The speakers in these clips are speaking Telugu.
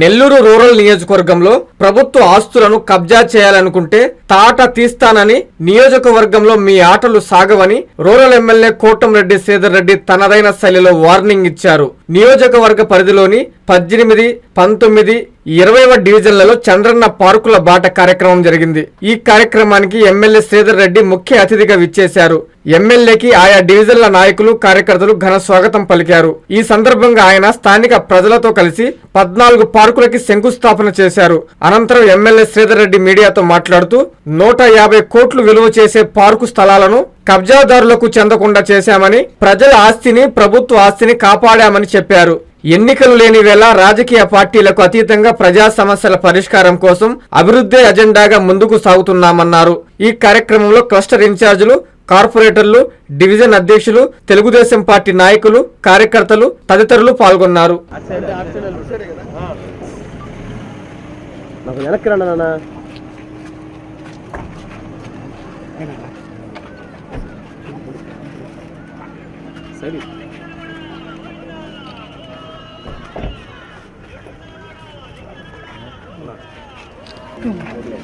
నెల్లూరు రూరల్ నియోజకవర్గంలో ప్రభుత్వ ఆస్తులను కబ్జా చేయాలనుకుంటే తాట తీస్తానని నియోజకవర్గంలో మీ ఆటలు సాగవని రూరల్ ఎమ్మెల్యే కోటంరెడ్డి శ్రీధర్ రెడ్డి తనదైన శైలిలో వార్నింగ్ ఇచ్చారు. నియోజకవర్గ పరిధిలోని పద్దెనిమిది పంతొమ్మిది ఇరవైవ డివిజన్లలో చంద్రన్న పార్కుల బాట కార్యక్రమం జరిగింది. ఈ కార్యక్రమానికి ఎమ్మెల్యే శ్రీధర్ రెడ్డి ముఖ్య అతిథిగా విచ్చేశారు. ఎమ్మెల్యేకి ఆయా డివిజన్ల నాయకులు కార్యకర్తలు ఘన స్వాగతం పలికారు. ఈ సందర్భంగా ఆయన స్థానిక ప్రజలతో కలిసి పద్నాలుగు పార్కులకి శంకుస్థాపన చేశారు. అనంతరం ఎమ్మెల్యే శ్రీధర్ రెడ్డి మీడియాతో మాట్లాడుతూ నూట యాభై కోట్లు విలువ చేసే పార్కు స్థలాలను కబ్జాదారులకు చెందకుండా చేశామని ప్రజల ఆస్తిని ప్రభుత్వ ఆస్తిని కాపాడామని చెప్పారు. ఎన్నికలు లేని వేళ రాజకీయ పార్టీలకు అతీతంగా ప్రజా సమస్యల పరిష్కారం కోసం అభివృద్ధి అజెండాగా ముందుకు సాగుతున్నామన్నారు. ఈ కార్యక్రమంలో క్లస్టర్ ఇన్ఛార్జీలు కార్పొరేటర్లు డివిజన్ అధ్యక్షులు తెలుగుదేశం పార్టీ నాయకులు కార్యకర్తలు తదితరులు పాల్గొన్నారు. సరే.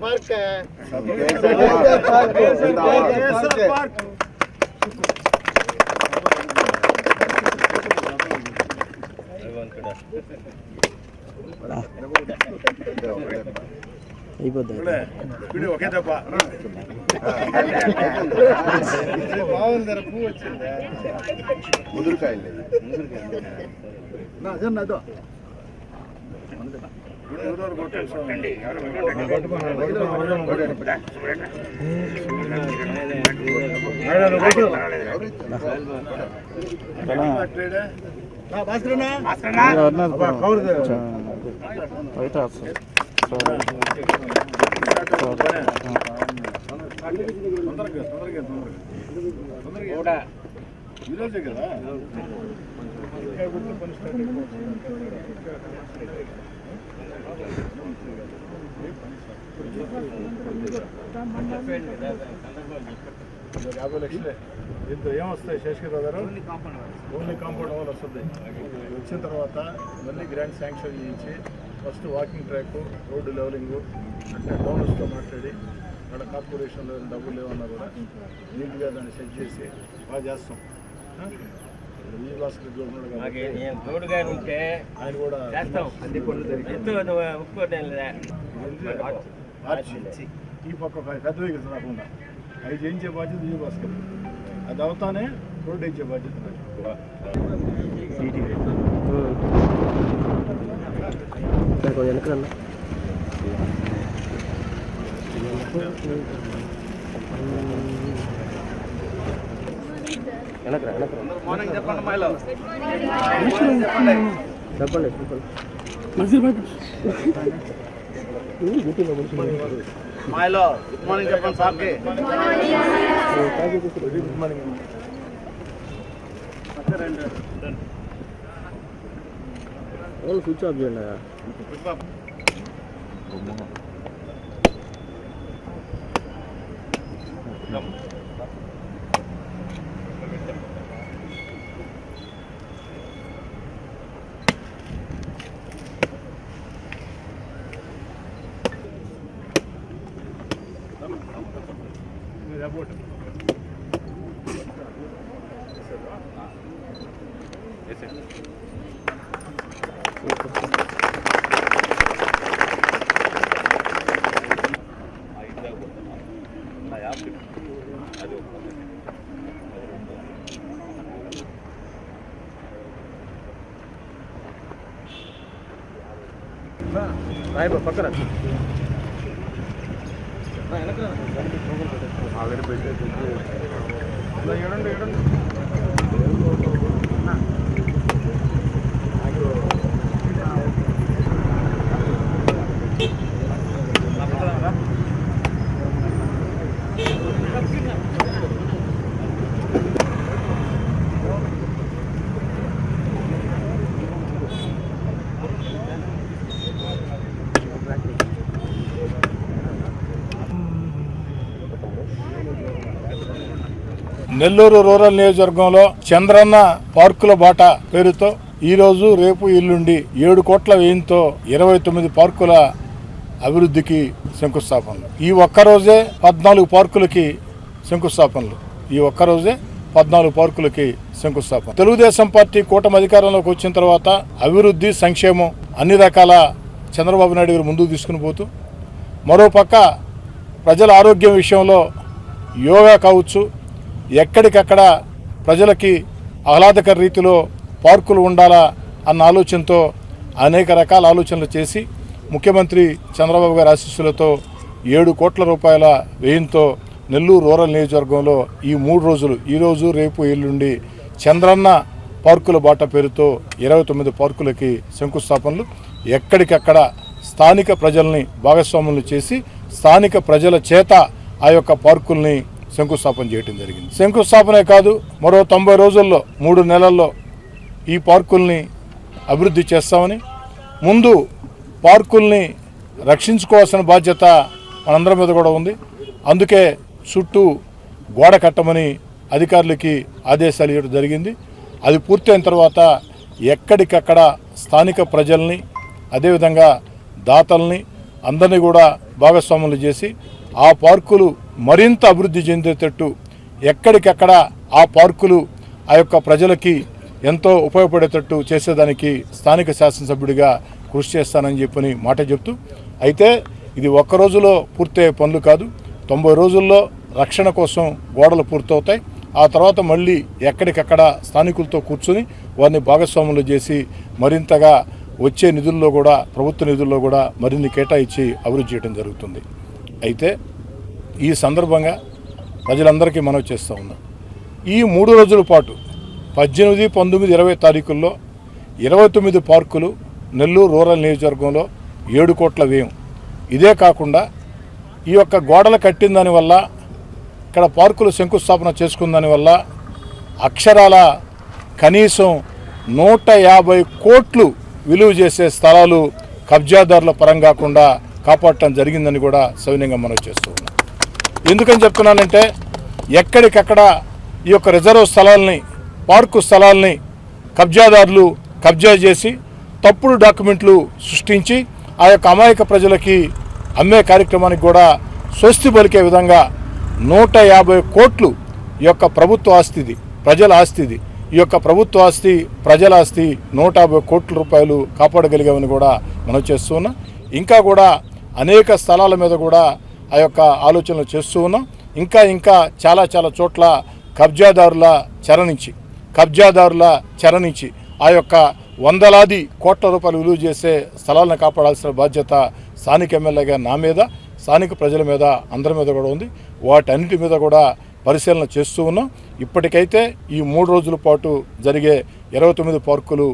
పార్క్ కేసర్ పార్క్ అయిపోద్ది ఒకే దెబ్బ బాగుంది పువ్వు వచ్చింది ముదురుకాయలు అదో ಬೈಟ್ ಆಫ್ ವಿರೋಧ కదా యాభై లక్షలే దీంతో ఏమొస్తాయి శేషగిరిరావు గారు ఓన్లీ కాంపౌండ్ వాళ్ళు వస్తుంది. వచ్చిన తర్వాత మళ్ళీ గ్రాండ్ శాంక్షన్ చేయించి first walking track road levelling అంటే డోనర్స్తో మాట్లాడి అక్కడ కార్పొరేషన్లో డబ్బులు లేవన్నా కూడా నీట్గా దాన్ని సెట్ చేసి బాగా చేస్తాం. ఆ? ఈ భాస్కర్ రెడ్డి ఉన్నాడు కాబట్టి నేను తోడుగా ఉంటే ఆయన కూడా చేస్తాం అన్ని పనులు ఎంతో ఒప్పుకోవడం ఆర్చి ఈ పక్క ఒక పెద్దవి కదా రాకుండా అవి చేయించే బాధ్యత ఈ భాస్కర్ అది అవుతానే రోడ్డు వేయించే బాధ్యత నాకు. వెనక్కి రండి వెనక్కి రా వెనక్కి రా మార్నింగ్ చెప్పండి మాలో చెప్పండి చెప్పండి మాలో గుడ్ మార్నింగ్ చెప్పండి సార్కి good morning phone switch off చేయండి మీరు రాయి పక్కన. ఎడండి ఎడండి నెల్లూరు రూరల్ నియోజకవర్గంలో చంద్రన్న పార్కుల బాట పేరుతో ఈ రోజు రేపు ఎల్లుండి ఏడు కోట్ల వ్యయంతో ఇరవై తొమ్మిది పార్కుల అభివృద్ధికి శంకుస్థాపనలు. ఈ ఒక్కరోజే పద్నాలుగు పార్కులకి శంకుస్థాపనలు. ఈ ఒక్కరోజే పద్నాలుగు పార్కులకి శంకుస్థాపన తెలుగుదేశం పార్టీ కూటమి అధికారంలోకి వచ్చిన తర్వాత అభివృద్ధి సంక్షేమం అన్ని రకాల చంద్రబాబు నాయుడు గారు ముందుకు తీసుకుని పోతూ మరోపక్క ప్రజల ఆరోగ్యం విషయంలో యోగా కావచ్చు ఎక్కడికక్కడ ప్రజలకి ఆహ్లాదకర రీతిలో పార్కులు ఉండాలా అన్న ఆలోచనతో అనేక రకాల ఆలోచనలు చేసి ముఖ్యమంత్రి చంద్రబాబు గారి ఆశీస్సులతో ఏడు కోట్ల రూపాయల వ్యయంతో నెల్లూరు రూరల్ నియోజకవర్గంలో ఈ మూడు రోజులు ఈరోజు రేపు ఎల్లుండి చంద్రన్న పార్కుల బాట పేరుతో ఇరవై తొమ్మిది పార్కులకి శంకుస్థాపనలు. ఎక్కడికక్కడ స్థానిక ప్రజల్ని భాగస్వాములు చేసి స్థానిక ప్రజల చేత ఆ యొక్క పార్కుల్ని శంకుస్థాపన చేయడం జరిగింది. శంకుస్థాపనే కాదు మరో తొంభై రోజుల్లో మూడు నెలల్లో ఈ పార్కుల్ని అభివృద్ధి చేస్తామని ముందు పార్కుల్ని రక్షించుకోవాల్సిన బాధ్యత మనందరి మీద కూడా ఉంది. అందుకే చుట్టూ గోడ కట్టమని అధికారులకి ఆదేశాలు ఇవ్వడం జరిగింది. అది పూర్తయిన తర్వాత ఎక్కడికక్కడ స్థానిక ప్రజల్ని అదేవిధంగా దాతల్ని అందరినీ కూడా భాగస్వాములు చేసి ఆ పార్కులు మరింత అభివృద్ధి చెందేటట్టు ఎక్కడికక్కడ ఆ పార్కులు ఆ యొక్క ప్రజలకి ఎంతో ఉపయోగపడేటట్టు చేసేదానికి స్థానిక శాసనసభ్యుడిగా కృషి చేస్తానని చెప్పని మాట చెప్తూ అయితే ఇది ఒక్క రోజులో పూర్తయ్యే పనులు కాదు. తొంభై రోజుల్లో రక్షణ కోసం గోడలు పూర్తవుతాయి. ఆ తర్వాత మళ్ళీ ఎక్కడికక్కడ స్థానికులతో కూర్చుని వారిని భాగస్వాములు చేసి మరింతగా వచ్చే నిధుల్లో కూడా ప్రభుత్వ నిధుల్లో కూడా మరిన్ని కేటాయించి అభివృద్ధి చేయడం జరుగుతుంది. అయితే ఈ సందర్భంగా ప్రజలందరికీ మనవి చేస్తూ ఉన్నాం. ఈ మూడు రోజుల పాటు పద్దెనిమిది పంతొమ్మిది ఇరవై తారీఖుల్లో ఇరవై తొమ్మిది పార్కులు నెల్లూరు రూరల్ నియోజకవర్గంలో ఏడు కోట్ల వ్యయం. ఇదే కాకుండా ఈ యొక్క గోడలు కట్టిన దానివల్ల ఇక్కడ పార్కులు శంకుస్థాపన చేసుకున్న దానివల్ల అక్షరాల కనీసం నూట యాభై కోట్లు విలువ చేసే స్థలాలు కబ్జాదారుల పరం కాకుండా కాపాడటం జరిగిందని కూడా సవినయంగా మనం చేస్తూ ఉన్నాం. ఎందుకని చెప్తున్నానంటే ఎక్కడికక్కడ ఈ యొక్క రిజర్వ్ స్థలాల్ని పార్కు స్థలాల్ని కబ్జాదారులు కబ్జా చేసి తప్పుడు డాక్యుమెంట్లు సృష్టించి ఆ యొక్క అమాయక ప్రజలకి అమ్మే కార్యక్రమానికి కూడా స్వస్తి పలికే విధంగా నూట యాభై కోట్లు ఈ యొక్క ప్రభుత్వ ఆస్తిది ప్రజల ఆస్తిది ఈ యొక్క ప్రభుత్వ ఆస్తి ప్రజల ఆస్తి నూట యాభై కోట్ల రూపాయలు కాపాడగలిగామని కూడా మనం చేస్తున్నాం ఇంకా కూడా అనేక స్థలాల మీద కూడా ఆ యొక్క ఆలోచనలు చేస్తూ ఉన్నాం. ఇంకా ఇంకా చాలా చాలా చోట్ల కబ్జాదారుల చెర నుంచి కబ్జాదారుల చెర నుంచి ఆ యొక్క వందలాది కోట్ల రూపాయలు విలువ చేసే స్థలాలను కాపాడాల్సిన బాధ్యత స్థానిక ఎమ్మెల్యేగా నా మీద స్థానిక ప్రజల మీద అందరి మీద కూడా ఉంది. వాటన్నిటి మీద కూడా పరిశీలన చేస్తూ ఉన్నాం. ఇప్పటికైతే ఈ మూడు రోజుల పాటు జరిగే ఇరవై తొమ్మిది పార్కులు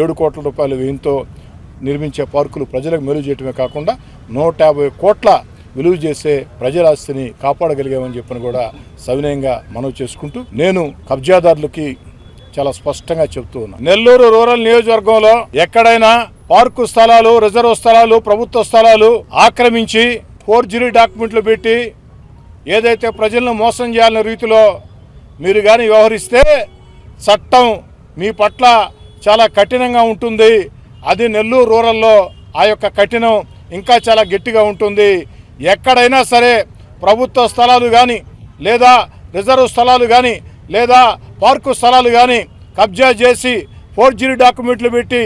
ఏడు కోట్ల రూపాయల వ్యయంతో నిర్మించే పార్కులు ప్రజలకు మేలు చేయటమే కాకుండా నూట యాభై కోట్ల విలువ చేసే ప్రజల ఆస్తిని కాపాడగలిగామని చెప్పని కూడా సవినయంగా మనవి చేసుకుంటూ నేను కబ్జాదారులకి చాలా స్పష్టంగా చెప్తూ ఉన్నా. నెల్లూరు రూరల్ నియోజకవర్గంలో ఎక్కడైనా పార్కు స్థలాలు రిజర్వ్ స్థలాలు ప్రభుత్వ స్థలాలు ఆక్రమించి ఫోర్జరీ డాక్యుమెంట్లు పెట్టి ఏదైతే ప్రజలను మోసం చేయాలనే రీతిలో మీరు కానీ వ్యవహరిస్తే చట్టం మీ పట్ల చాలా కఠినంగా ఉంటుంది. అది నెల్లూరు రూరల్లో ఆ యొక్క కఠినం ఇంకా చాలా గట్టిగా ఉంటుంది. ఎక్కడైనా సరే ప్రభుత్వ స్థలాలు కానీ లేదా రిజర్వ్ స్థలాలు కానీ లేదా పార్కు స్థలాలు కానీ కబ్జా చేసి ఫోర్జరీ డాక్యుమెంట్లు పెట్టి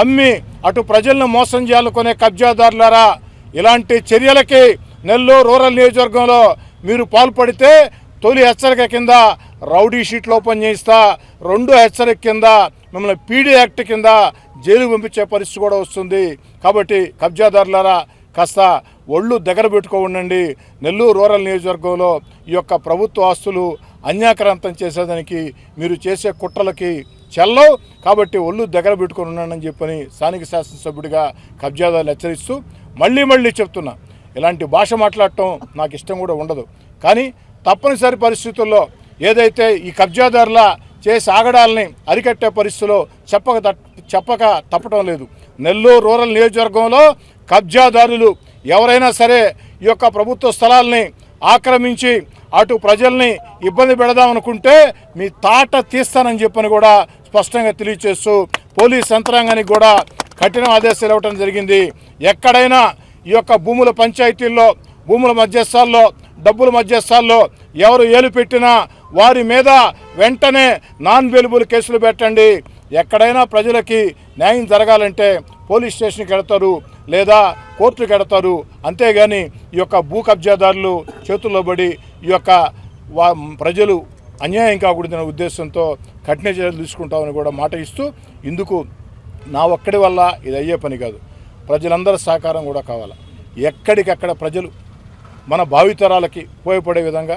అమ్మి అటు ప్రజలను మోసం చేయాలనుకునే కబ్జాదారులారా ఇలాంటి చర్యలకి నెల్లూరు రూరల్ నియోజకవర్గంలో మీరు పాల్పడితే తొలి హెచ్చరిక కింద రౌడీ షీట్లు ఓపెన్ చేయిస్తా రెండో హెచ్చరిక కింద మిమ్మల్ని పీడీ యాక్ట్ కింద జైలు పంపించే పరిస్థితి కూడా వస్తుంది. కాబట్టి కబ్జాదారులారా కాస్త ఒళ్ళు దగ్గర పెట్టుకో ఉండండి. నెల్లూరు రూరల్ నియోజకవర్గంలో ఈ యొక్క ప్రభుత్వ ఆస్తులు అన్యాక్రాంతం చేసేదానికి మీరు చేసే కుట్రలకి చెల్లవు కాబట్టి ఒళ్ళు దగ్గర పెట్టుకొని ఉన్నానని చెప్పని స్థానిక శాసనసభ్యుడిగా కబ్జాదారులు హెచ్చరిస్తూ మళ్ళీ మళ్ళీ చెప్తున్నా. ఇలాంటి భాష మాట్లాడటం నాకు ఇష్టం కూడా ఉండదు. కానీ తప్పనిసరి పరిస్థితుల్లో ఏదైతే ఈ కబ్జాదారుల చేసి ఆగడాలని అరికట్టే పరిస్థితిలో చెప్పక చెప్పక తప్పటం లేదు. నెల్లూరు రూరల్ నియోజకవర్గంలో కబ్జాదారులు ఎవరైనా సరే ఈ యొక్క ప్రభుత్వ స్థలాల్ని ఆక్రమించి అటు ప్రజల్ని ఇబ్బంది పెడదామనుకుంటే మీ తాట తీస్తానని చెప్పని కూడా స్పష్టంగా తెలియచేస్తూ పోలీస్ యంత్రాంగానికి కూడా కఠిన ఆదేశాలు ఇవ్వటం జరిగింది. ఎక్కడైనా ఈ యొక్క భూముల పంచాయతీల్లో భూముల మధ్యస్థాల్లో డబ్బుల మధ్యస్థాల్లో ఎవరు ఏలు పెట్టినా వారి మీద వెంటనే నాన్ వెలుబుల్ కేసులు పెట్టండి. ఎక్కడైనా ప్రజలకి న్యాయం జరగాలంటే పోలీస్ స్టేషన్కి వెడతారు లేదా కోర్టుకి వెడతారు అంతేగాని ఈ యొక్క భూ కబ్జాదారులు చేతుల్లో పడి ఈ యొక్క వా ప్రజలు అన్యాయం కాకూడదనే ఉద్దేశంతో కఠిన చర్యలు తీసుకుంటామని కూడా మాట ఇస్తూ ఇందుకు నా ఒక్కడి వల్ల ఇది అయ్యే పని కాదు. ప్రజలందరి సహకారం కూడా కావాలి? ఎక్కడికక్కడ ప్రజలు మన భావితరాలకి ఉపయోగపడే విధంగా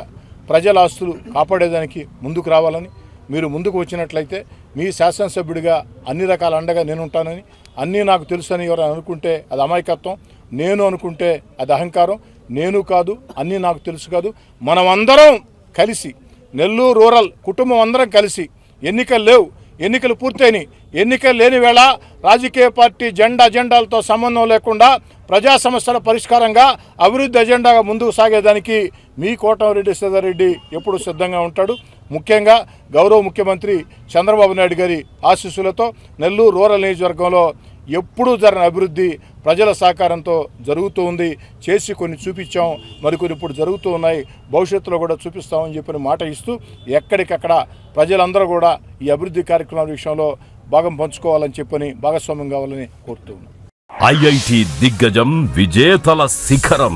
ప్రజల ఆస్తులు కాపాడేదానికి ముందుకు రావాలని మీరు ముందుకు వచ్చినట్లయితే మీ శాసనసభ్యుడిగా అన్ని రకాల అండగా నేను ఉంటానని అన్నీ నాకు తెలుసు అని ఎవరైనా అనుకుంటే అది అమాయకత్వం నేను అనుకుంటే అది అహంకారం నేను కాదు అన్నీ నాకు తెలుసు కాదు. మనమందరం కలిసి నెల్లూరు రూరల్ కుటుంబం అందరం కలిసి ఎన్నికలు లేవు ఎన్నికలు పూర్తయినాయి. ఎన్నికలు లేని వేళ రాజకీయ పార్టీ జెండా అజెండాలతో సంబంధం లేకుండా ప్రజా సమస్యల పరిష్కారంగా అభివృద్ధి అజెండాగా ముందుకు సాగేదానికి మీ కోటమిరెడ్డి రెడ్డి ఎప్పుడు సిద్ధంగా ఉంటాడు. ముఖ్యంగా గౌరవ ముఖ్యమంత్రి చంద్రబాబు నాయుడు గారి ఆశీస్సులతో నెల్లూరు రూరల్ నియోజకవర్గంలో ఎప్పుడూ జరిగిన అభివృద్ధి ప్రజల సహకారంతో జరుగుతూ ఉంది. చేసి కొన్ని చూపించాం మరికొన్ని ఇప్పుడు జరుగుతూ ఉన్నాయి. భవిష్యత్తులో కూడా చూపిస్తామని చెప్పిన మాట ఇస్తూ ఎక్కడికక్కడ ప్రజలందరూ కూడా ఈ అభివృద్ధి కార్యక్రమాల విషయంలో భాగం పంచుకోవాలని చెప్పని భాగస్వామ్యం కావాలని కోరుతూ ఉన్నాం. ఐఐటి దిగ్గజం విజేతల శిఖరం.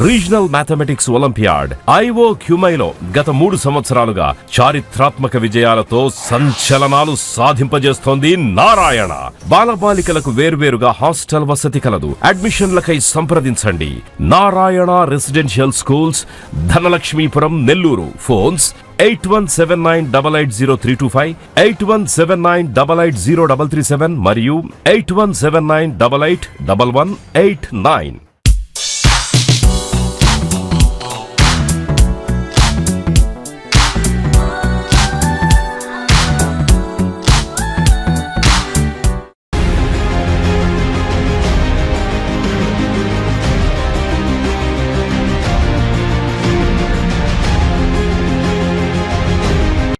Regional mathematics olympiad IO క్యూమైలో గత మూడు సంవత్సరాలుగా చారిత్రాత్మక విజయాలతో సంచలనాలు సాధింపజేస్తోంది నారాయణ. బాలబాలికలకు వేర్వేరుగా హాస్టల్ వసతి కలదు. అడ్మిషన్లకై సంప్రదించండి. Narayana residential schools Dhanalakshmipuram Nellore. Phones eight one seven nine double eight zero three two five eight one seven nine double eight zero double three seven మరియు eight one seven nine double eight double one eight nine.